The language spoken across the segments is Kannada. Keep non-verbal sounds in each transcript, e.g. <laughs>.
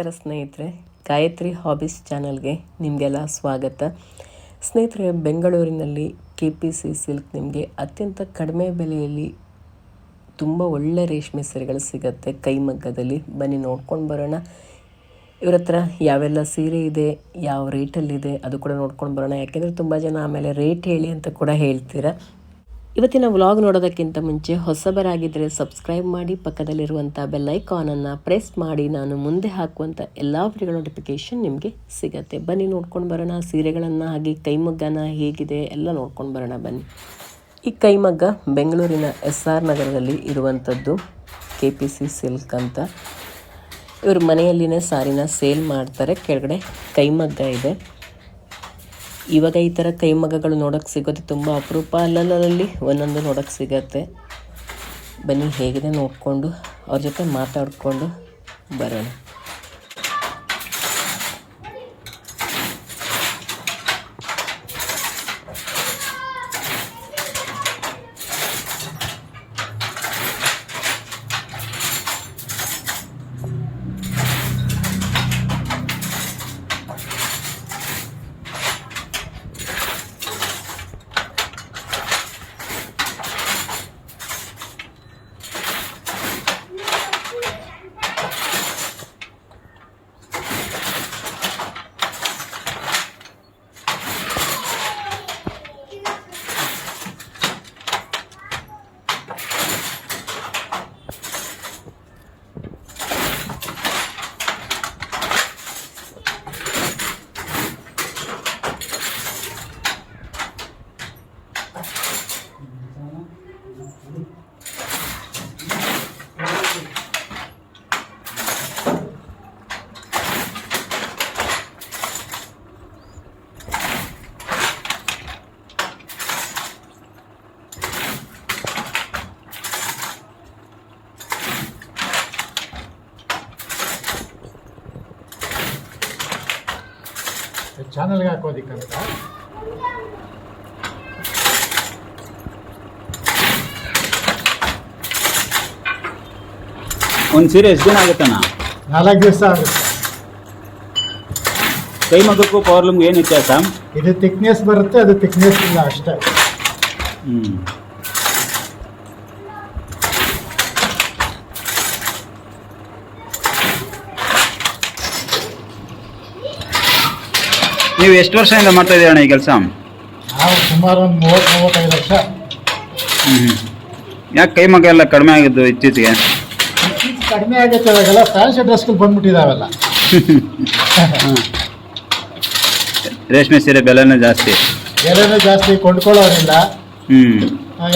ನಮಸ್ಕಾರ ಸ್ನೇಹಿತರೆ, ಗಾಯತ್ರಿ ಹಾಬೀಸ್ ಚಾನಲ್ಗೆ ನಿಮಗೆಲ್ಲ ಸ್ವಾಗತ. ಸ್ನೇಹಿತರೆ, ಬೆಂಗಳೂರಿನಲ್ಲಿ ಕೆ ಪಿ ಸಿ ಸಿಲ್ಕ್ ನಿಮಗೆ ಅತ್ಯಂತ ಕಡಿಮೆ ಬೆಲೆಯಲ್ಲಿ ತುಂಬ ಒಳ್ಳೆ ರೇಷ್ಮೆ ಸೀರೆಗಳು ಸಿಗುತ್ತೆ. ಕೈಮಗ್ಗದಲ್ಲಿ ಬನ್ನಿ ನೋಡ್ಕೊಂಡು ಬರೋಣ. ಇವ್ರ ಹತ್ರ ಯಾವೆಲ್ಲ ಸೀರೆ ಇದೆ, ಯಾವ ರೇಟಲ್ಲಿದೆ ಅದು ಕೂಡ ನೋಡ್ಕೊಂಡು ಬರೋಣ. ಯಾಕೆಂದರೆ ತುಂಬ ಜನ ಆಮೇಲೆ ರೇಟ್ ಹೇಳಿ ಅಂತ ಕೂಡ ಹೇಳ್ತೀರಾ. ಇವತ್ತಿನ ವ್ಲಾಗ್ ನೋಡೋದಕ್ಕಿಂತ ಮುಂಚೆ ಹೊಸಬರಾಗಿದ್ದರೆ ಸಬ್ಸ್ಕ್ರೈಬ್ ಮಾಡಿ ಪಕ್ಕದಲ್ಲಿರುವಂಥ ಬೆಲ್ಲೈಕಾನನ್ನು ಪ್ರೆಸ್ ಮಾಡಿ, ನಾನು ಮುಂದೆ ಹಾಕುವಂಥ ಎಲ್ಲ ವಿಡಿಯೋ ನೋಟಿಫಿಕೇಷನ್ ನಿಮಗೆ ಸಿಗತ್ತೆ. ಬನ್ನಿ, ನೋಡ್ಕೊಂಡು ಬರೋಣ. ಸೀರೆಗಳನ್ನು ಹಾಗೆ, ಕೈಮಗ್ಗನ ಹೇಗಿದೆ, ಎಲ್ಲ ನೋಡ್ಕೊಂಡು ಬರೋಣ ಬನ್ನಿ. ಈ ಕೈಮಗ್ಗ ಬೆಂಗಳೂರಿನ ಎಸ್ ಆರ್ ನಗರದಲ್ಲಿ ಇರುವಂಥದ್ದು ಕೆ ಪಿ ಸಿ ಸಿಲ್ಕ್ ಅಂತ. ಇವರು ಮನೆಯಲ್ಲಿನೇ ಸಾರಿನ ಸೇಲ್ ಮಾಡ್ತಾರೆ. ಕೆಳಗಡೆ ಕೈಮಗ್ಗ ಇದೆ. ಇವಾಗ ಈ ಥರ ಕೈಮಗಗಳು ನೋಡೋಕ್ಕೆ ಸಿಗೋದು ತುಂಬ ಅಪರೂಪ. ಅಲ್ಲಲ್ಲಿ ಒಂದೊಂದು ನೋಡೋಕ್ಕೆ ಸಿಗತ್ತೆ. ಬನ್ನಿ, ಹೇಗಿದೆ ನೋಡಿಕೊಂಡು, ಅವ್ರ ಜೊತೆ ಮಾತಾಡಿಕೊಂಡು ಬರೋಣ. ಚಾನಲ್ಗೆ ಹಾಕೋದಿಕ್ಕಂತ ಒಂದು ಸೀರೆ ಎಷ್ಟು ದಿನ ಆಗುತ್ತಣ್ಣ ನಾಲ್ಕು ದಿವಸ ಆಗುತ್ತೆ. ಕೈ ಮಗಕ್ಕೂ ಪವರ್ಲೂಮ್ಗೆ ಏನು ವ್ಯತ್ಯಾಸ? ಇದು ಥಿಕ್ನೆಸ್ ಬರುತ್ತೆ ಅದು ಥಿಕ್ನೆಸ್ ಇಲ್ಲ ಅಷ್ಟೇ. ಹ್ಞೂ ನೀವು ಎಷ್ಟು ವರ್ಷದಿಂದ ಮಾಡ್ತಾ ಇದ್ದೀರ ಅಣ್ಣ ಈ ಕೆಲಸ? ನಾವು ಸುಮಾರು ಒಂದು ಮೂವತ್ತು ಮೂವತ್ತೈದು ವರ್ಷ. ಹ್ಞೂ ಯಾಕೆ ಕೈ ಮಗ ಎಲ್ಲ ಕಡಿಮೆ ಆಗಿದ್ದು ಇತ್ತೀಚೆಗೆ? ಕಡಿಮೆ ಆಗೈತೆ ಅವಾಗೆಲ್ಲ ಫ್ಯಾನ್ಸಿ ಡ್ರೆಸ್ಗಳು ಬಂದ್ಬಿಟ್ಟಿದಾವೆಲ್ಲ. ರೇಷ್ಮೆ ಸೀರೆ ಬೆಲೆನೇ ಜಾಸ್ತಿ. ಬೆಲೆನೂ ಜಾಸ್ತಿ ಕೊಂಡ್ಕೊಳ್ಳೋರಿಲ್ಲ ಹ್ಞೂ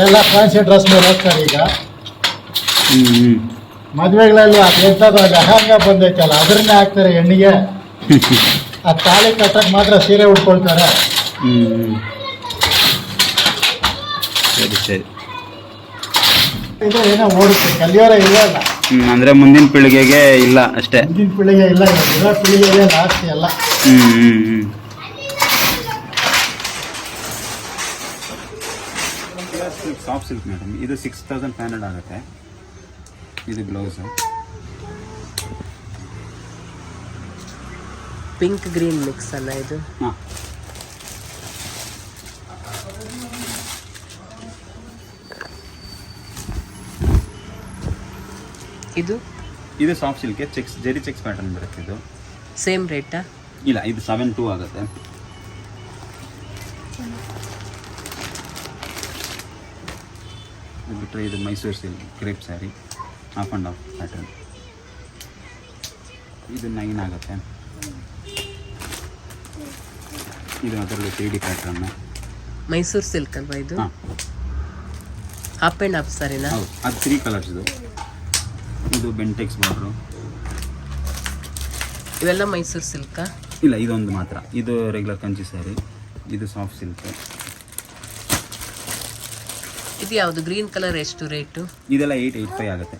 ಎಲ್ಲ ಫ್ಯಾನ್ಸಿ ಡ್ರೆಸ್ ಮೇಲೆ ಹೋಗ್ತಾರೆ ಈಗ. ಹ್ಞೂ ಹ್ಞೂ ಮದುವೆಗಳಲ್ಲಿ ಅದೆಂಥದ್ದು ಲೆಹಂಗ ಬಂದೈತಲ್ಲ ಅದನ್ನೇ ಹಾಕ್ತಾರೆ ಹೆಣ್ಣಿಗೆ. <laughs> ಆ ತಾಳಿ ಕಟ್ಟಕ್ಕೆ ಮಾತ್ರ ಸೀರೆ ಉಟ್ಕೊಳ್ತಾರೆ. ಹ್ಞೂ ಸರಿ ಸರಿ. ಇದು ಏನೋ ಓಡುತ್ತೆ ಕಲಿಯೋರೇ ಇಲ್ಲ ಅಲ್ಲ. ಹ್ಞೂ ಅಂದರೆ ಮುಂದಿನ ಪೀಳಿಗೆಗೆ ಇಲ್ಲ ಅಷ್ಟೇ. ಮುಂದಿನ ಪೀಳಿಗೆ ಇಲ್ಲ ಇರೋ ಪೀಳಿಗೆಗೆ ಲಾಸ್ಟ್ ಎಲ್ಲ ಹ್ಮ್ ಹ್ಮ್ ಹ್ಮ್. ಸಾಫ್ಟ್ ಸಿಲ್ಕ್ ಮೇಡಮ್ ಇದು ಸಿಕ್ಸ್ ತೌಸಂಡ್ ಫೈವ್ ಹಂಡ್ರೆಡ್ ಆಗುತ್ತೆ. ಇದು ಬ್ಲೌಸು ಪಿಂಕ್ ಗ್ರೀನ್ ಮಿಕ್ಸ್ ಅಲ್ಲ ಇದು? ಹಾಂ. ಇದು? ಇದು soft silk checks zari checks pattern ಬರುತ್ತೆ ಇದು. ಸೇಮ್ ರೇಟಾ ಇಲ್ಲ ಇದು ಸೆವೆನ್ ಟೂ ಆಗುತ್ತೆ. ಇದು ಬಿಟ್ಟರೆ ಇದು Mysore silk crepe saree half and half pattern ಇದು ನೈನ್ ಆಗುತ್ತೆ. ಇದು ಅದರಲ್ಲಿ ತ್ರೀ ಡಿ ಪ್ಯಾಟ್ರನ್ನು ಮೈಸೂರು ಸಿಲ್ಕ್ ಅಲ್ವಾ ಇದು? ಹಾಂ. ಹಾಫ್ ಆ್ಯಂಡ್ ಹಾಫ್ ಸಾರಿನಾ ಹೌದು ಅದು ತ್ರೀ ಕಲರ್ಸ್ ಇದು. ಇದು ಬೆಂಟೆಕ್ಸ್ ಬಾರ್ಡ್ರು ಇವೆಲ್ಲ ಮೈಸೂರು ಸಿಲ್ಕಾ? ಇಲ್ಲ ಇದೊಂದು ಮಾತ್ರ. ಇದು ರೆಗ್ಯುಲರ್ ಕಂಚಿ ಸ್ಯಾರಿ ಇದು ಸಾಫ್ಟ್ ಸಿಲ್ಕ್ ಇದು ಯಾವುದು? ಗ್ರೀನ್ ಕಲರ್ ಎಷ್ಟು ರೇಟು ಇದೆಲ್ಲ ಏಯ್ಟ್ ಏಯ್ಟ್ ಫೈವ್ ಆಗುತ್ತೆ.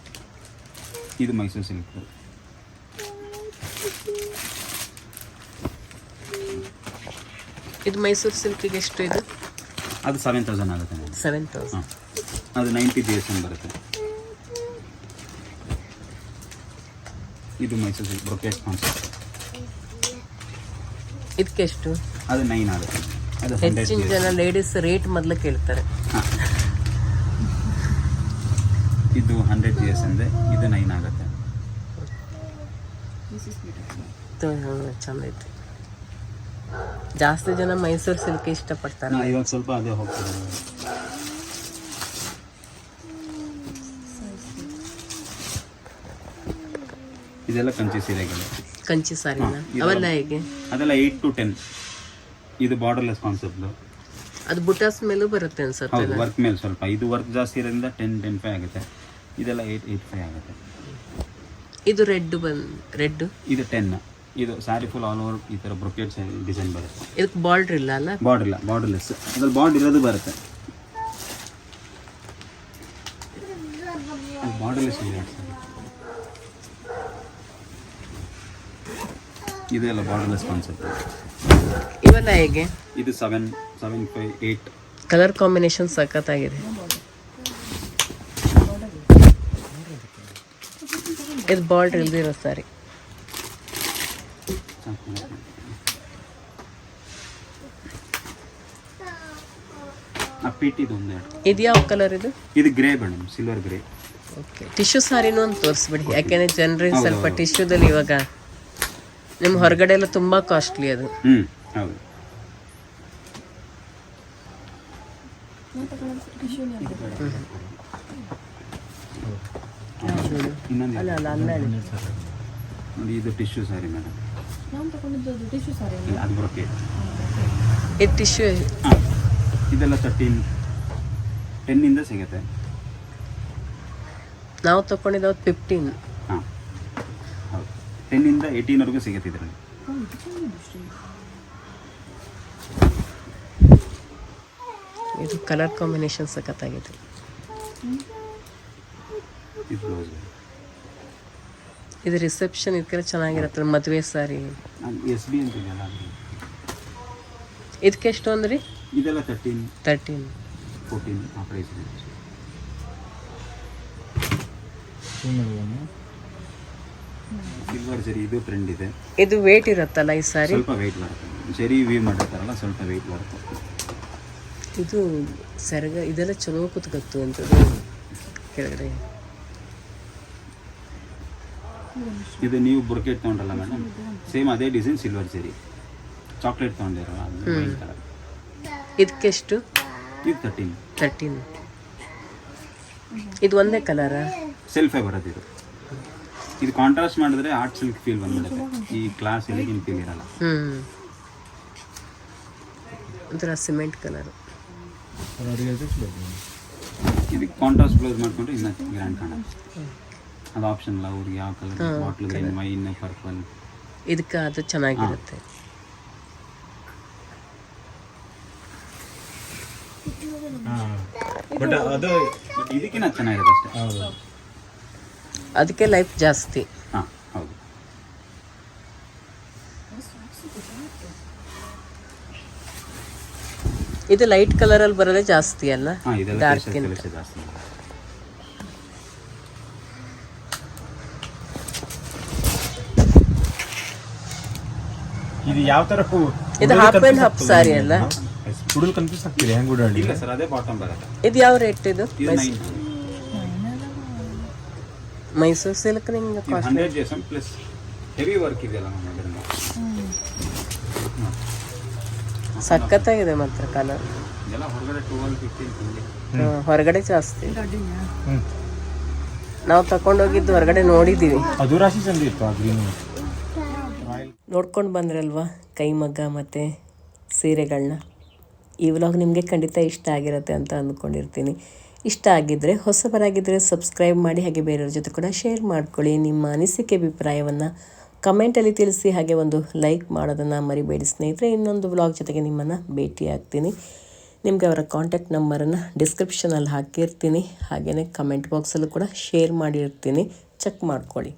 ಇದು ಮೈಸೂರು ಸಿಲ್ಕ್. ಇದು ಮೈಸೂರು ಸಿಲ್ಕಿಗೆ ಎಷ್ಟು ಇದು? ಅದು ಸೆವೆನ್ ತೌಸಂಡ್ ಆಗುತ್ತೆ ಸೆವೆನ್ ತೌಸಂಡ್ ಹಾಂ. ಅದು ನೈಂಟಿ ಬಿ ಎಸ್ ಎಂ ಬರುತ್ತೆ. ಇದು ಮೈಸೂರು ಸಿಲ್ಕ್ ಬ್ರೊಕೇಟ್ ಕಾನ್ಸೆಪ್ಟ್ ಇದಕ್ಕೆಷ್ಟು ಅದು ನೈನ್ ಆಗುತ್ತೆ. ಅದು ಹಂಡ್ರೆಡ್ ಹೆಚ್ಚಿನ ಜನ ಲೇಡೀಸ್ ರೇಟ್ ಮೊದಲು ಕೇಳ್ತಾರೆ. ಇದು ಹಂಡ್ರೆಡ್ ಜಿ ಎಸ್ ಅಂದರೆ ಇದು ನೈನ್ ಆಗುತ್ತೆ. ಹ್ಮ್, ಚಂದ ಐತಿ. ಜಾಸ್ತಿ ಜನ ಮೈಸೂರು ಸಿಲ್ಕ್ ಇಷ್ಟಪಡ್ತಾರೆ. ಇವಾಗ ಸ್ವಲ್ಪ ಅದೇ ಹೋಗ್ತದೆ ಇದೆಲ್ಲ ಕಂಚಿ ಸೀರೆಗಳು. ಕಂಚಿ ಸಾರಿನ? ಅವೆಲ್ಲ ಹೇಗೆ? ಅದೆಲ್ಲ ಏಯ್ಟ್ ಟು ಟೆನ್ ಇದು ಬಾರ್ಡರ್ಲೆಸ್ ಕಾನ್ಸೆಪ್ಟ್ ಅದು ಬುಟಾಸ್ ಮೇಲೂ ಬರುತ್ತೆ ಅನ್ಸುತ್ತೆ ವರ್ಕ್ ಮೇಲೆ ಸ್ವಲ್ಪ. ಇದು ವರ್ಕ್ ಜಾಸ್ತಿ ಇರೋದ್ರಿಂದ ಟೆನ್ ಟೆನ್ ಫೈವ್ ಆಗುತ್ತೆ. ಇದೆಲ್ಲ ಏಯ್ಟ್ ಏಯ್ಟ್ ಫೈವ್ ಆಗುತ್ತೆ. ಇದು ರೆಡ್ ಬಂದ್ ರೆಡ್ ಇದು ಟೆನ್ ಇದು ಸ್ಯಾರಿ ಫುಲ್ ಆಲ್ ಓವರ್ ಈ ಥರ ಬ್ರೊಕೆಟ್ ಡಿಸೈನ್ ಬರುತ್ತೆ. ಇದಕ್ಕೆ ಬಾರ್ಡರ್ ಇಲ್ಲ ಅಲ್ಲ? ಬಾರ್ಡರ್ ಇಲ್ಲ ಬಾರ್ಡರ್ಲೆಸ್ ಅದ್ರಲ್ಲಿ ಬಾರ್ಡ್ ಇರೋದು ಬರುತ್ತೆ. ಬಾರ್ಡರ್ಲೆಸ್ ಇದೆ ಇದೆಲ್ಲ ಬಾರ್ಡರ್ಲೆಸ್ ಕಾನ್ಸೆಪ್ಟ್ ಇವೆಲ್ಲ ಹೇಗೆ? ಇದು seven seven five eight colour combination ಸಖತ್ತಾಗಿದೆ. ಇದು ಬಾರ್ಡ್ರ್ ಇಲ್ದಿರೋ ಸಾರಿ ಆ ಪಿಟ್ಟಿದು ಒಂದೆರಡು ಇದು ಯಾವ ಕಲರ್ ಇದು? ಇದು grey madam silver grey okay tissue ಸಾರಿನೂ ಒಂದು ತೋರಿಸ್ಬಿಡಿ. ಯಾಕೆಂದ್ರೆ ಜನರಿಗೆ ಸ್ವಲ್ಪ ಟಿಶ್ಯೂದಲ್ಲಿ ಇವಾಗ ನಿಮ್ಮ ಹೊರಗಡೆ ಎಲ್ಲ ತುಂಬ ಕಾಸ್ಟ್ಲಿ ಅದು. ಹ್ಞೂ ಹೌದು. ಇನ್ನೊಂದು ಅಲ್ಲ ಅಲ್ಲ ಅಲ್ಲ. ಇದು ಟಿಶ್ಯೂ ಸಾರಿ ಮೇಡಮ್. ಅದು ಬ್ರೊಕೇಟ್ ಇದು ಟಿಶ್ಯೂ ಇದೆಲ್ಲ ತರ್ಟೀನ್ ಟೆನ್ನಿಂದ ಸಿಗುತ್ತೆ. ನಾವು ತಗೊಂಡಿದ್ದು ಫಿಫ್ಟೀನ್ ಹಾಂ. ಹೌದು. ಟೆನ್ನಿಂದ ಏಯ್ಟೀನ್ವರೆಗೂ ಸಿಗುತ್ತೆ ಇದರಲ್ಲಿ. ಇದು ಕಲರ್ ಕಾಂಬಿನೇಷನ್ ಸಖತ್ತಾಗಿದೆ. ಇದು ಬ್ಲೌಸ್ ಇದು ರಿಸೆಪ್ಷನ್ ಇದಕ್ಕೆಲ್ಲ ಚೆನ್ನಾಗಿರತ್ತೆ ಮದುವೆ ಸಾರಿ. ಎಸ್ ಬಿ ಅಂತ. ಇದಕ್ಕೆ ಎಷ್ಟು ಅಂದ್ರಿ ಇದೆಲ್ಲ ತರ್ಟೀನ್ ತರ್ಟೀನ್ ಫೋರ್ಟೀನ್ ಆ ಪ್ರೈಸ್ ಇದೆ ಸಿಲ್ವರ್ ಜರಿ ಇದು ಟ್ರೆಂಡ್ ಇದೆ ಇದು ವೇಟ್ ಇರುತ್ತಲ್ಲ ಈ ಸಾರಿ ಸ್ವಲ್ಪ ವೆಯ್ಟ್ ಬರುತ್ತೆ ಜರಿ ವಿ ಮಾಡಿರ್ತಾರಲ್ಲ ಸ್ವಲ್ಪ ವೆಯ್ಟ್ ಬರುತ್ತೆ ಇದು ಸೆರಗ ಇದೆಲ್ಲ ಚಲೋ ಕುತ್ಕತ್ತು ಅಂತ ಕೆಳಗಡೆ ಇದು ನೀವು ಬುರ್ಕೆಟ್ ತೊಗೊಂಡ್ರಲ್ಲ ಮೇಡಮ್ ಸೇಮ್ ಅದೇ ಡಿಸೈನ್ ಸಿಲ್ವರ್ ಜರಿ ಚಾಕ್ಲೇಟ್ ತೊಗೊಂಡಿರಲ್ಲ ಇದಕ್ಕೆಷ್ಟು ಇದು ತರ್ಟೀನ್ ತರ್ಟೀನ್ ಇದು ಒಂದೇ ಕಲರಾ ಸೆಲ್ಫೇ ಬರೋದು ಇದು. ಇದು ಕಾಂಟ್ರಾಸ್ಟ್ ಮಾಡಿದ್ರೆ ಆರ್ಟ್ ಸಿಲ್ಕ್ ಫೀಲ್ ಬಂದ್ಬಿಡುತ್ತೆ. ಈ ಕ್ಲಾಸ್ ಎಲ್ಲಿಗಿನ ಫೀಲ್ ಇರಲ್ಲ. ಹ್ಮ್. ಒಂಥರ ಸಿಮೆಂಟ್ ಕಲರ್ ಇದಕ್ಕೆ ಕಾಂಟ್ರಾಸ್ಟ್ ಬ್ಲೌಸ್ ಮಾಡ್ಕೊಂಡ್ರೆ ಇನ್ನೂ ಗ್ರ್ಯಾಂಡ್ ಕಾಣುತ್ತೆ. ಅದು ಆಪ್ಷನ್ ಅಲ್ಲ ಅವ್ರಿಗೆ ಯಾವ ಕಲರ್ ಬಾಟ್ಲ್ ವೈನ್ ಪರ್ಪಲ್ ಇದಕ್ಕೆ ಅದು ಚೆನ್ನಾಗಿರುತ್ತೆ. ಬಟ್ ಅದು ಇದಕ್ಕಿಂತ ಚೆನ್ನಾಗಿರುತ್ತೆ ಅಷ್ಟೇ. ಹೌದು. ಅದಕ್ಕೆ ಲೈಫ್ ಜಾಸ್ತಿ. ಹಾಂ ಹೌದು. ಇದು ಲೈಟ್ ಕಲರ್ ಅಲ್ಲಿ ಬರೋದೆ ಜಾಸ್ತಿ ಅಲ್ಲ? ಡಾರ್ಕ್ ಜಾಸ್ತಿ ಇದು. ಯಾವ ತರ ಹೂ ಇದು ಹಾಫ್ ಅಂಡ್ ಹಾಫ್ ಸಾರಿ ಅಲ್ಲ? ಹುಡುಗ ಕನ್ಫ್ಯೂಸ್ ಆಗ್ತಿದೆ ಹೆಂಗ್ ಉಡಾಡಿ ಇಲ್ಲ ಸರ್ ಅದೇ ಬಾಟಮ್ ಬರುತ್ತೆ. ಇದು ಯಾವ ರೇಟ್ ಇದು? ಮೈಸೂರು? ಸಿಲ್ಕ್ ನಿಮ್ಗೆ cost hundred G S M plus heavy work ಇದೆಯಲ್ಲ ನಮ್ಮ ಅದರಿಂದ ಸಖತ್ತಾಗಿದೆ ಮಾತ್ರ ಕಲರ್. ಇದೆಲ್ಲ ಹೊರಗಡೆ ಟೂವೆಲ್ ಫಿಫ್ಟೀನ್ ಹೊರಗಡೆ ಜಾಸ್ತಿ. ನಾವು ತಗೊಂಡೋಗಿದ್ದು ಹೊರಗಡೆ ನೋಡಿದ್ದೀವಿ ಅದು ರಾಶಿ ಚಂದ ಇತ್ತು ನೋಡ್ಕೊಂಡು ಬಂದ್ರಲ್ವಾ? ಕೈಮಗ್ಗ ಮತ್ತು ಸೀರೆಗಳನ್ನ ಈ ವ್ಲಾಗ್ ನಿಮಗೆ ಖಂಡಿತ ಇಷ್ಟ ಆಗಿರುತ್ತೆ ಅಂತ ಅಂದ್ಕೊಂಡಿರ್ತೀನಿ. ಇಷ್ಟ ಆಗಿದ್ದರೆ ಹೊಸಬರಾಗಿದ್ದರೆ ಸಬ್ಸ್ಕ್ರೈಬ್ ಮಾಡಿ, ಹಾಗೆ ಬೇರೆಯವ್ರ ಜೊತೆ ಕೂಡ ಶೇರ್ ಮಾಡ್ಕೊಳ್ಳಿ. ನಿಮ್ಮ ಅನಿಸಿಕೆ ಅಭಿಪ್ರಾಯವನ್ನು ಕಮೆಂಟಲ್ಲಿ ತಿಳಿಸಿ, ಹಾಗೆ ಒಂದು ಲೈಕ್ ಮಾಡೋದನ್ನು ಮರಿಬೇಡಿ ಸ್ನೇಹಿತರೆ. ಇನ್ನೊಂದು ವ್ಲಾಗ್ ಜೊತೆಗೆ ನಿಮ್ಮನ್ನು ಭೇಟಿ ಆಗ್ತೀನಿ. ನಿಮಗೆ ಅವರ ಕಾಂಟ್ಯಾಕ್ಟ್ ನಂಬರನ್ನು ಡಿಸ್ಕ್ರಿಪ್ಷನಲ್ಲಿ ಹಾಕಿರ್ತೀನಿ. ಹಾಗೆಯೇ ಕಮೆಂಟ್ ಬಾಕ್ಸಲ್ಲೂ ಕೂಡ ಶೇರ್ ಮಾಡಿರ್ತೀನಿ. ಚೆಕ್ ಮಾಡ್ಕೊಳ್ಳಿ.